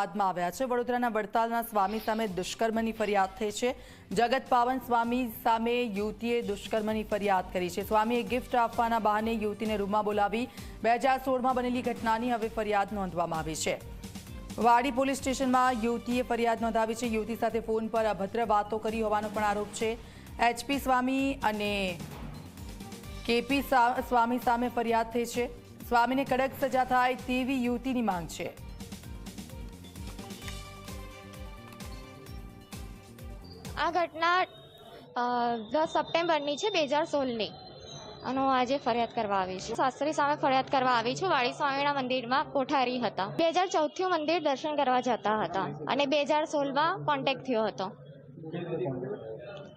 બાદમાં આવ્યા છે. વડોદરાના વડતાલના સ્વામી સામે દુષ્કર્મની ફરિયાદ થઈ છે. જગત પાવન સ્વામી સામે યુવતીએ દુષ્કર્મની ફરિયાદ કરી છે. સ્વામીએ ગિફ્ટ આપવાના બહાને યુવતીને રૂમમાં બોલાવી બે હજાર સોળમાં બનેલી ઘટનાની હવે ફરિયાદ નોંધવામાં આવી છે. વાડી પોલીસ સ્ટેશનમાં યુવતીએ ફરિયાદ નોંધાવી છે. યુવતી સાથે ફોન પર અભદ્ર વાતો કરી હોવાનો પણ આરોપ છે. એચપી સ્વામી અને કેપી સ્વામી સામે ફરિયાદ થઈ છે. સ્વામીને કડક સજા થાય તેવી યુવતીની માંગ છે. આ ઘટના દસ સપ્ટેમ્બરની છે, બે હજાર સોળની. અને હું આજે ફરિયાદ કરવા આવી છું. શાસ્ત્રી સામે ફરિયાદ કરવા આવી છું. વાળી સ્વામીના મંદિરમાં કોઠારી હતા. બે હજાર ચૌદથી મંદિર દર્શન કરવા જતા હતા અને બે હજાર સોળમાં કોન્ટેક્ટ થયો હતો.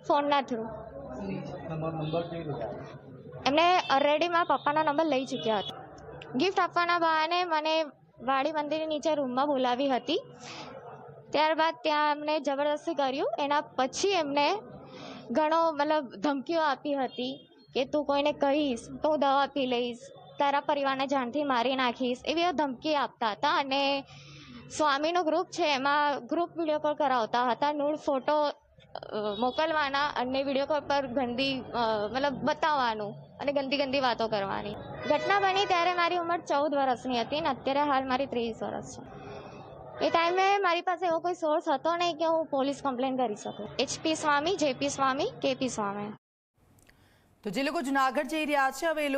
ફોનના થ્રુ એમને ઓલરેડી મારા પપ્પાના નંબર લઈ ચૂક્યા હતા. ગિફ્ટ આપવાના બહાને મને વાડી મંદિરની નીચે રૂમમાં બોલાવી હતી. ત્યારબાદ ત્યાં એમને જબરદસ્તી કર્યું. એના પછી એમને ઘણો મતલબ ધમકીઓ આપી હતી કે તું કોઈને કહીશ, તો દવા પી લઈશ, તારા પરિવારને જાણથી મારી નાખીશ, એવી ધમકી આપતા હતા. અને સ્વામીનું ગ્રુપ છે, એમાં ગ્રુપ વીડિયો કોલ કરાવતા હતા. નૂળ ફોટો મોકલવાના અને વીડિયો કોલ પર ગંદી મતલબ બતાવવાનું અને ગંદી ગંદી વાતો કરવાની. ઘટના બની ત્યારે મારી ઉંમર ચૌદ વર્ષની હતી ને અત્યારે હાલ મારી ત્રીસ વર્ષ છે. એ ટાઈમે મારી પાસે એવો કોઈ સોર્સ હતો નહીં કે હું પોલીસ કમ્પ્લેન કરી શકું. HP Swami JP Swami KP Swami તો જે લોકો જુનાગઢ જઈ રહ્યા છે, હવે એ લોકો